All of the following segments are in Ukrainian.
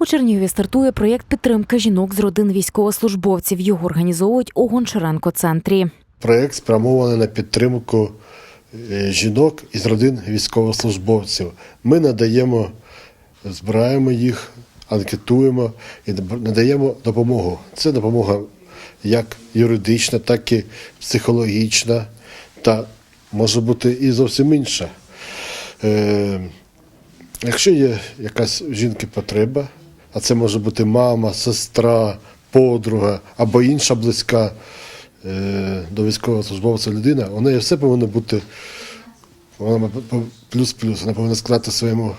У Чернігові стартує проєкт підтримки жінок з родин військовослужбовців. Його організовують у Гончаренко центрі. Проєкт спрямований на підтримку е, жінок із родин військовослужбовців. Ми надаємо, збираємо їх, анкетуємо і надаємо допомогу. Це допомога як юридична, так і психологічна, та може бути і зовсім інша. Е, Якщо є якась жінки потреба, а це може бути мама, сестра, подруга або інша близька е, до військовослужбовця людина, у неї все повинно бути вона плюс-плюс. Вона повинна сказати своєму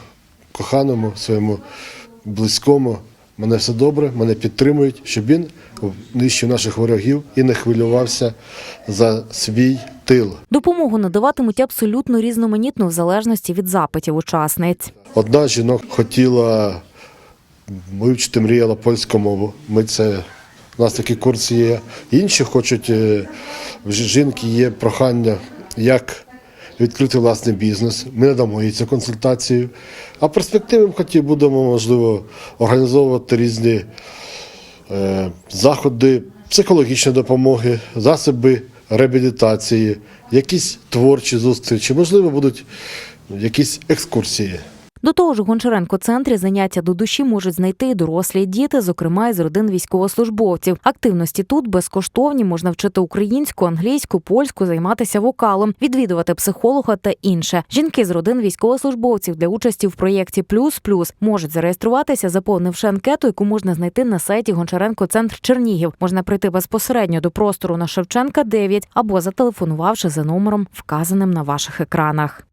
коханому, своєму близькому. Мене все добре, мене підтримують, щоб він нищив наших ворогів і не хвилювався за свій тил. Допомогу надаватимуть абсолютно різноманітну в залежності від запитів учасниць. Одна жінок хотіла вивчити, мріяла польську мову. Ми це, у нас такі курси є. Інші хочуть, е, жінки є прохання, як відкрити власний бізнес. Ми надамо їй цю консультацію. А в перспективі ми хотів будемо, можливо, організовувати різні е, заходи психологічної допомоги, засоби реабілітації, якісь творчі зустрічі, можливо, будуть якісь екскурсії. До того ж, у Гончаренко центрі заняття до душі можуть знайти і дорослі діти, зокрема із родин військовослужбовців. Активності тут безкоштовні, можна вчити українську, англійську, польську, займатися вокалом, відвідувати психолога та інше. Жінки з родин військовослужбовців для участі в проєкті Плюс Плюс можуть зареєструватися, заповнивши анкету, яку можна знайти на сайті Гончаренко Центр Чернігів. Можна прийти безпосередньо до простору на Шевченка 9 або зателефонувавши за номером, вказаним на ваших екранах.